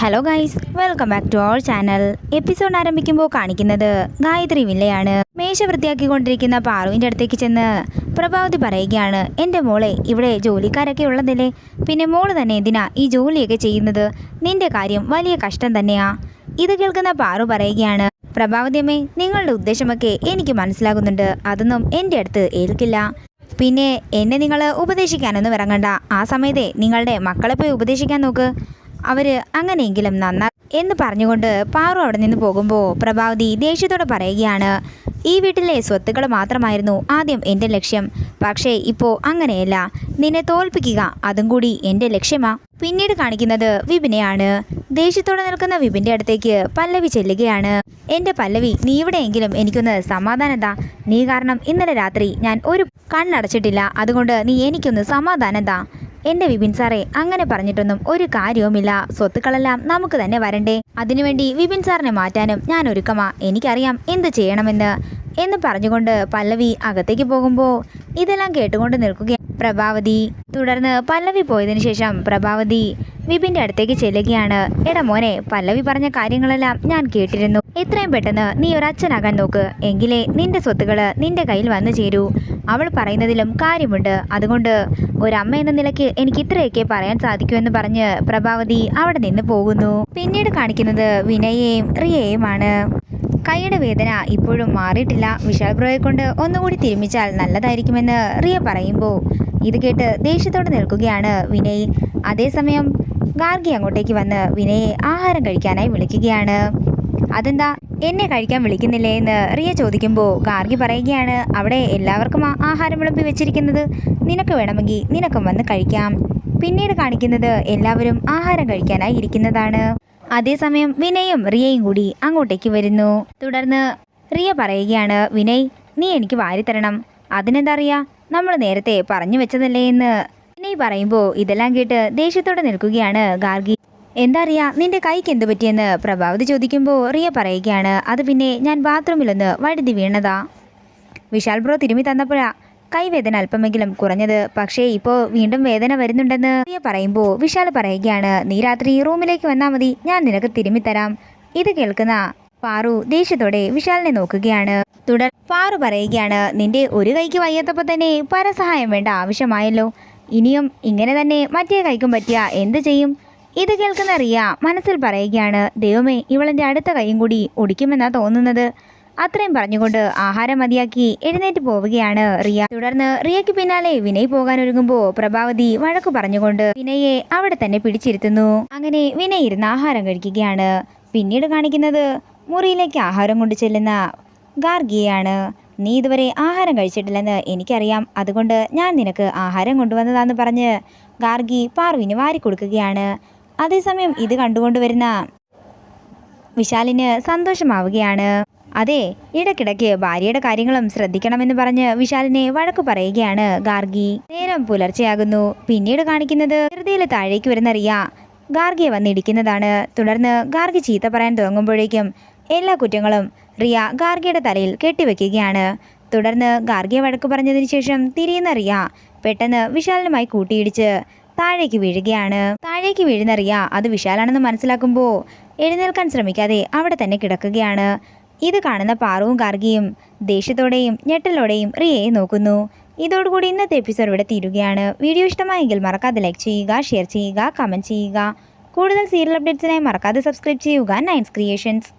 Hello guys welcome back to our channel episode ആരംഭിക്കുമ്പോൾ കാണിക്കുന്നത് ഗായത്രി വില്ലയാണ്. മേശ വൃത്തിയാക്കിക്കൊണ്ടിരിക്കുന്ന പാറുവിന്റെ അടുത്തേക്ക് ചെന്ന് പ്രഭാവതി പറയുകയാണ് എന്റെ മോളെ ഇവിടെ ജോലിക്കാരൊക്കെ ഉള്ളതല്ലേ? പിന്നെ മോൾ തന്നെ എന്തിനാ ഈ ജോലിയൊക്കെ ചെയ്യുന്നത്? നിന്റെ കാര്യം വലിയ കഷ്ടം തന്നെയാ. ഇത് കേൾക്കുന്ന പാറു പറയുകയാണ് പ്രഭാവതി അമ്മേ നിങ്ങളുടെ ഉദ്ദേശമൊക്കെ എനിക്ക് മനസ്സിലാകുന്നുണ്ട്. അതൊന്നും എന്റെ അടുത്ത് ഏൽക്കില്ല. പിന്നെ എന്നെ നിങ്ങൾ ഉപദേശിക്കാനൊന്നും ഇറങ്ങണ്ട. ആ സമയത്തെ നിങ്ങളുടെ മക്കളെ പോയി ഉപദേശിക്കാൻ നോക്ക്. അവർ അങ്ങനെയെങ്കിലും നന്നാ എന്ന് പറഞ്ഞുകൊണ്ട് പാറു അവിടെ നിന്ന് പോകുമ്പോൾ പ്രഭാവതി ദേഷ്യത്തോടെ പറയുകയാണ് ഈ വീട്ടിലെ സ്വത്തുക്കൾ മാത്രമായിരുന്നു ആദ്യം എന്റെ ലക്ഷ്യം. പക്ഷേ ഇപ്പോൾ അങ്ങനെയല്ല. നിന്നെ തോൽപ്പിക്കുക അതും കൂടി എന്റെ ലക്ഷ്യമാ. പിന്നീട് കാണിക്കുന്നത് വിപിനെയാണ്. ദേഷ്യത്തോടെ നിൽക്കുന്ന വിപിന്റെ അടുത്തേക്ക് പല്ലവി ചെല്ലുകയാണ്. എന്റെ പല്ലവി നീ ഇവിടെയെങ്കിലും എനിക്കൊന്ന് സമാധാനം താ. നീ കാരണം ഇന്നലെ രാത്രി ഞാൻ ഒരു കണ്ണടച്ചിട്ടില്ല. അതുകൊണ്ട് നീ എനിക്കൊന്ന് സമാധാനം താ. എന്റെ വിപിൻ സാറേ അങ്ങനെ പറഞ്ഞിട്ടൊന്നും ഒരു കാര്യവുമില്ല. സ്വത്തുക്കളെല്ലാം നമുക്ക് തന്നെ വരണ്ടേ. അതിനുവേണ്ടി വിപിൻ സാറിനെ മാറ്റാനും ഞാൻ ഒരുക്കമാ. എനിക്കറിയാം എന്ത് ചെയ്യണമെന്ന്. എന്ന് പറഞ്ഞുകൊണ്ട് പല്ലവി അകത്തേക്ക് പോകുമ്പോൾ ഇതെല്ലാം കേട്ടുകൊണ്ട് നിൽക്കുകയാണ് പ്രഭാവതി. തുടർന്ന് പല്ലവി പോയതിനു ശേഷം പ്രഭാവതി വിപിന്റെ അടുത്തേക്ക് ചെല്ലുകയാണ്. എടാ മോനെ പല്ലവി പറഞ്ഞ കാര്യങ്ങളെല്ലാം ഞാൻ കേട്ടിരുന്നു. എത്രയും പെട്ടെന്ന് നീ ഒരു അച്ഛനാകാൻ നോക്ക്. എങ്കിലേ നിന്റെ സ്വത്തുകൾ നിന്റെ കയ്യിൽ വന്നു ചേരൂ. അവൾ പറയുന്നതിലും കാര്യമുണ്ട്. അതുകൊണ്ട് ഒരമ്മ എന്ന നിലയ്ക്ക് എനിക്ക് ഇത്രയൊക്കെ പറയാൻ സാധിക്കൂ എന്ന് പറഞ്ഞ് പ്രഭാവതി അവിടെ നിന്ന് പോകുന്നു. പിന്നീട് കാണിക്കുന്നത് വിനയെയും റിയയുമാണ്. കൈയുടെ വേദന ഇപ്പോഴും മാറിയിട്ടില്ല. വിശാൽ ബ്രോയെ കൊണ്ട് ഒന്നുകൂടി തിരുമിച്ചാൽ നല്ലതായിരിക്കുമെന്ന് റിയ പറയുമ്പോൾ ഇത് കേട്ട് ദേഷ്യത്തോടെ നിൽക്കുകയാണ് വിനയ്. അതേസമയം ഗാർഗി അങ്ങോട്ടേക്ക് വന്ന് വിനയെ ആഹാരം കഴിക്കാനായി വിളിക്കുകയാണ്. അതെന്താ? എന്നെ കഴിക്കാൻ വിളിക്കുന്നില്ലേ എന്ന് റിയ ചോദിക്കുമ്പോൾ ഗാർഗി പറയുകയാണ് അവിടെ എല്ലാവർക്കും ആഹാരം വിളമ്പി വെച്ചിരിക്കുന്നത്. നിനക്ക് വേണമെങ്കിൽ നിനക്കും വന്ന് കഴിക്കാം. പിന്നീട് കാണിക്കുന്നത് എല്ലാവരും ആഹാരം കഴിക്കാനായി ഇരിക്കുന്നതാണ്. അതേസമയം വിനയും റിയയും കൂടി അങ്ങോട്ടേക്ക് വരുന്നു. തുടർന്ന് റിയ പറയുകയാണ് വിനയ് നീ എനിക്ക് വാരിത്തരണം അതിനെന്താ അറിയാ നമ്മൾ നേരത്തെ പറഞ്ഞു വെച്ചതല്ലേ എന്ന്. വിനയ് പറയുമ്പോൾ ഇതെല്ലാം കേട്ട് ദേഷ്യത്തോടെ നിൽക്കുകയാണ് ഗാർഗി. എന്താ അറിയാ നിന്റെ കൈക്ക് എന്ത് പറ്റിയെന്ന് പ്രഭാവതി ചോദിക്കുമ്പോൾ റിയ പറയുകയാണ് അത് പിന്നെ ഞാൻ ബാത്റൂമിലൊന്ന് വഴുതി വീണതാ. വിശാൽ ബ്രോ തിരുമി തന്നപ്പോഴാ കൈവേദന അല്പമെങ്കിലും കുറഞ്ഞത്. പക്ഷേ ഇപ്പോൾ വീണ്ടും വേദന വരുന്നുണ്ടെന്ന് റിയ പറയുമ്പോൾ വിശാൽ പറയുകയാണ് നീ രാത്രി റൂമിലേക്ക് വന്നാൽ മതി ഞാൻ നിനക്ക് തിരുമി തരാം. ഇത് കേൾക്കുന്ന പാറു ദേഷ്യത്തോടെ വിശാലിനെ നോക്കുകയാണ്. തുടർ പാറു പറയുകയാണ് നിന്റെ ഒരു കൈക്ക് വയ്യാത്തപ്പോൾ തന്നെ പരസഹായം വേണ്ട ആവശ്യമായല്ലോ. ഇനിയും ഇങ്ങനെ തന്നെ മറ്റേ കൈക്കും പറ്റിയ എന്ത് ചെയ്യും? ഇത് കേൾക്കുന്ന റിയ മനസ്സിൽ പറയുകയാണ് ദൈവമേ ഇവളെന്റെ അടുത്ത കൈയും കൂടി ഒടിക്കുമെന്നാ തോന്നുന്നത്. അത്രയും പറഞ്ഞുകൊണ്ട് ആഹാരം മതിയാക്കി എഴുന്നേറ്റ് പോവുകയാണ് റിയ. തുടർന്ന് റിയയ്ക്ക് പിന്നാലെ വിനയ് പോകാൻ ഒരുങ്ങുമ്പോൾ പ്രഭാവതി വഴക്കു പറഞ്ഞുകൊണ്ട് വിനയെ അവിടെ തന്നെ പിടിച്ചിരുത്തുന്നു. അങ്ങനെ വിനയ് ഇരുന്ന് ആഹാരം കഴിക്കുകയാണ്. പിന്നീട് കാണിക്കുന്നത് മുറിയിലേക്ക് ആഹാരം കൊണ്ട് ചെല്ലുന്ന ഗാർഗിയാണ് നീ ഇതുവരെ ആഹാരം കഴിച്ചിട്ടില്ലെന്ന് എനിക്കറിയാം. അതുകൊണ്ട് ഞാൻ നിനക്ക് ആഹാരം കൊണ്ടുവന്നതാന്ന് പറഞ്ഞ് ഗാർഗി പാർവിന് വാരിക്കൊടുക്കുകയാണ്. അതേസമയം ഇത് കണ്ടുകൊണ്ടുവരുന്ന വിശാലിന് സന്തോഷമാവുകയാണ്. അതെ ഇടയ്ക്കിടയ്ക്ക് ഭാര്യയുടെ കാര്യങ്ങളും ശ്രദ്ധിക്കണമെന്ന് പറഞ്ഞ് വിശാലിനെ വഴക്കു പറയുകയാണ് ഗാർഗി. നേരം പുലർച്ചെയാകുന്നു. പിന്നീട് കാണിക്കുന്നത് ഹൃദയയിൽ താഴേക്ക് വരുന്ന റിയ ഗാർഗിയെ വന്നിടിക്കുന്നതാണ്. തുടർന്ന് ഗാർഗി ചീത്ത പറയാൻ തുടങ്ങുമ്പോഴേക്കും എല്ലാ കുറ്റങ്ങളും റിയ ഗാർഗിയുടെ തലയിൽ കെട്ടിവെക്കുകയാണ്. തുടർന്ന് ഗാർഗിയെ വഴക്ക് പറഞ്ഞതിന് ശേഷം തിരിയുന്ന റിയ പെട്ടെന്ന് വിശാലിനുമായി കൂട്ടിയിടിച്ച് താഴേക്ക് വീഴുകയാണ്. താഴേക്ക് വീഴുന്ന റിയ അത് വിശാലാണെന്ന് മനസ്സിലാക്കുമ്പോൾ എഴുന്നേൽക്കാൻ ശ്രമിക്കാതെ അവിടെ തന്നെ കിടക്കുകയാണ്. ഇത് കാണുന്ന പാറുവും കാർഗിയും ദേഷ്യത്തോടെയും ഞെട്ടലോടെയും റിയയെ നോക്കുന്നു. ഇതോടുകൂടി ഇന്നത്തെ എപ്പിസോഡ് ഇവിടെ തീരുകയാണ്. വീഡിയോ ഇഷ്ടമായെങ്കിൽ മറക്കാതെ ലൈക്ക് ചെയ്യുക ഷെയർ ചെയ്യുക കമന്റ് ചെയ്യുക. കൂടുതൽ സീരിയൽ അപ്ഡേറ്റ്സിനായി മറക്കാതെ സബ്സ്ക്രൈബ് ചെയ്യുക നയൻസ് ക്രിയേഷൻസ്.